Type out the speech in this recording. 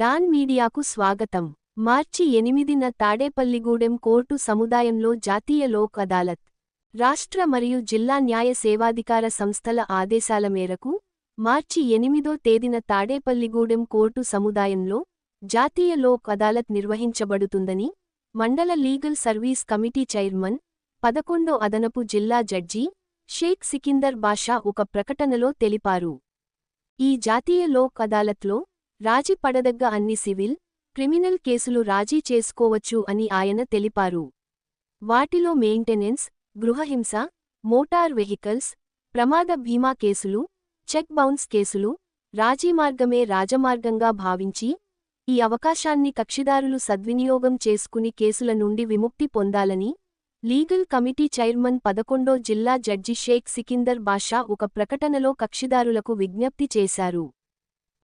Don మీడియాకు స్వాగతం. మార్చి ఎనిమిదిన తాడేపల్లిగూడెం కోర్టు సముదాయంలో జాతీయ లోక్ అదాలత్ రాష్ట్ర మరియు జిల్లా న్యాయ సేవాధికార సంస్థల ఆదేశాల మేరకు మార్చి ఎనిమిదో తేదీన తాడేపల్లిగూడెం కోర్టు సముదాయంలో జాతీయ లోక్ అదాలత్ నిర్వహించబడుతుందని మండల లీగల్ సర్వీస్ కమిటీ చైర్మన్ పదకొండో అదనపు జిల్లా జడ్జి షేక్ సికిందర్ బాషా ఒక ప్రకటనలో తెలిపారు. ఈ జాతీయ లోక్ అదాలత్లో రాజీ పడదగ్గ అన్ని సివిల్ క్రిమినల్ కేసులు రాజీ చేసుకోవచ్చు అని ఆయన తెలిపారు. వాటిలో మెయింటెనెన్స్ గృహహింస మోటార్ వెహికల్స్ ప్రమాద బీమా కేసులు చెక్ బౌన్స్ కేసులు రాజీమార్గమే రాజమార్గంగా భావించి ఈ అవకాశాన్ని కక్షిదారులు సద్వినియోగం చేసుకుని కేసుల నుండి విముక్తి పొందాలని లీగల్ కమిటీ చైర్మన్ పదకొండో జిల్లా జడ్జి షేక్ సికిందర్ బాషా ఒక ప్రకటనలో కక్షిదారులకు విజ్ఞప్తి చేశారు.